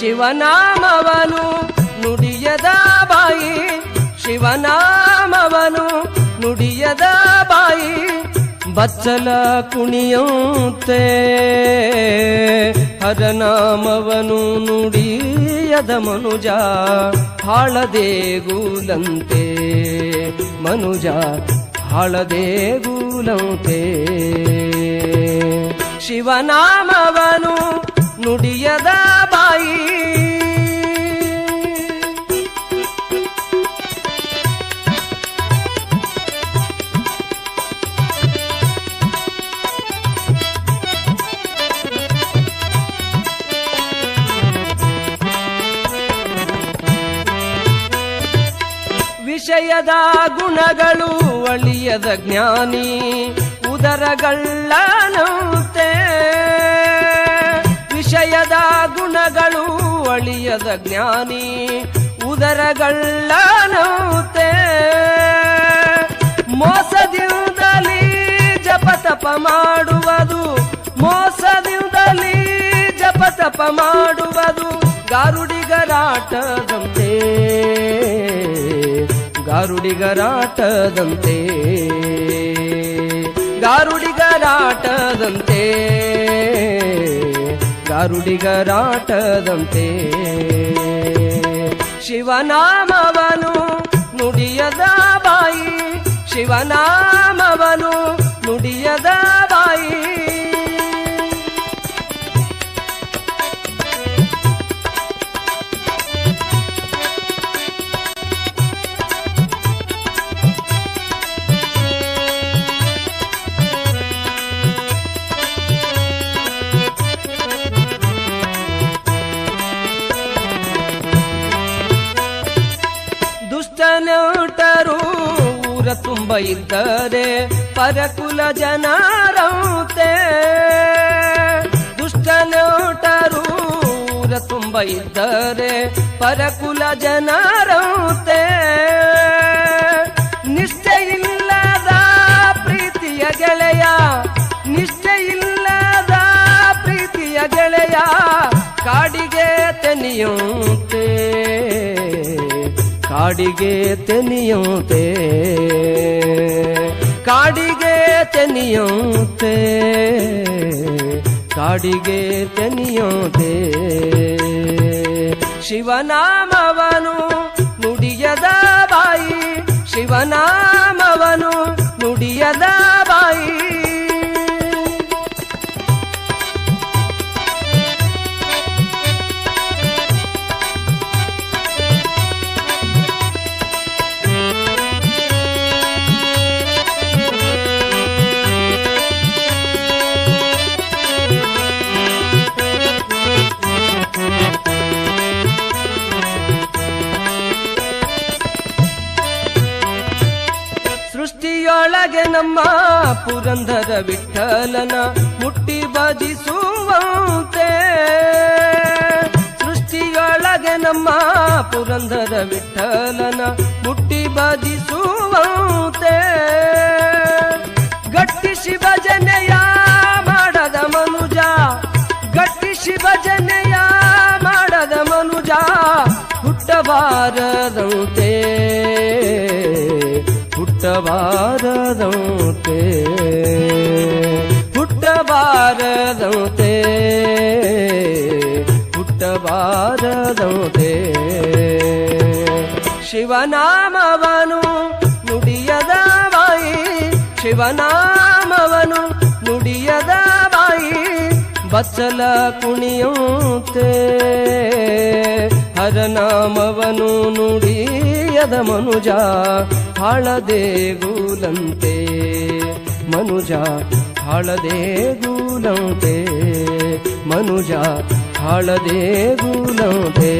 ಶಿವನಾಮವನು, ನುಡಿಯದ ಬಾಯಿ, ಶಿವನಾಮವನು, ನುಡಿಯದ ಬಾಯಿ, ಬಚ್ಚಲ ಕುಣಿಯುತ್ತೆ. ಹರನಾಮವನು ನುಡಿಯದ ಮನುಜ ಹಾಳದೇಗೂಲಂತೆ ಮನುಜ ಹಾಳದೇಗೂಲಂತೆ ಶಿವನಾಮವನು ನುಡಿಯದ ವಿಷಯದ ಗುಣಗಳು ಒಳಿಯದ ಜ್ಞಾನಿ ಉದರಗಳ್ಳನಂತೆ ವಿಷಯದ ಗುಣಗಳು ಒಳಿಯದ ಜ್ಞಾನಿ ಉದರಗಳ್ಳನಂತೆ ಮೋಸದಿಂದಲೇ ಜಪತಪ ಮಾಡುವುದು, ಮೋಸದಿಂದಲೇ ಜಪತಪ ಮಾಡುವುದು ಗಾರುಡಿಗರಾಟದಂತೆ. ಗಾರುಡಿಗರಾಟದಂತೆ. ಗಾರುಡಿಗರಾಟದಂತೆ. ಗಾರುಡಿಗರಾಟದಂತೆ. ಶಿವನಾಮವನು ನುಡಿಯದ ಬಾಯಿ ಶಿವನಾಮವನು ತುಂಬ ಇದ್ದರೆ ಪರಕುಲ ಜನಾರೌತೆ. ದುಷ್ಟನೋಟರು ಊರ ತುಂಬ ಇದ್ದರೆ ಪರಕುಲ ಜನರಂತೆ. ಕಾಡಿಗೆ ತೆನಿಯೋತೆ ಕಾಡಿಗೆ ತೆನಿಯೋತೆ ಕಾಡಿಗೆ ತೆನಿಯೋತೆ ಶಿವನಾಮವನು ನುಡಿಯದ ಬಾಯಿ ಶಿವನಾಮವನು ಸೃಷ್ಟಿಯೊಳಗೆ ನಮ್ಮ ಪುರಂದರ ವಿಠಲನ ಮುಟ್ಟಿ ಭಜಿಸುವಂತೆ ಸೃಷ್ಟಿಯೊಳಗೆ ನಮ್ಮ ಪುರಂದರ ವಿಠಲನ ಮುಟ್ಟಿ ಭಜಿಸುವಂತೆ ಗಟ್ಟಿ ಶಿವಜನೆಯ ಮಾಡದ ಮನುಜ, ಗಟ್ಟಿ ಶಿವಜನೆಯ ಮಾಡದ ಮನುಜ ಹುಟ್ಟಬಾರದಂತೆ. ಹುಟ್ಟಬಾರದಂತೆ. ಹುಟ್ಟಬಾರದಂತೆ. ಹುಟ್ಟಬಾರದಂತೆ. ಶಿವನಾಮವನು ನುಡಿಯದ ಬಾಯಿ ಶಿವನಾಮವನು ನುಡಿಯದ ಬಾಯಿ ಬಚ್ಚಲ ಕುಣಿಯುತ್ತೆ. ಹರನಾಮವನು ನುಡಿಯದ ಮನುಜ ಹಾಳದೇಗೂಲಂತೆ ಮನುಜ ಹಳದೇಗೂಲಂತೆ ಮನುಜ ಹಾಳದೇಗೂಲಂತೆ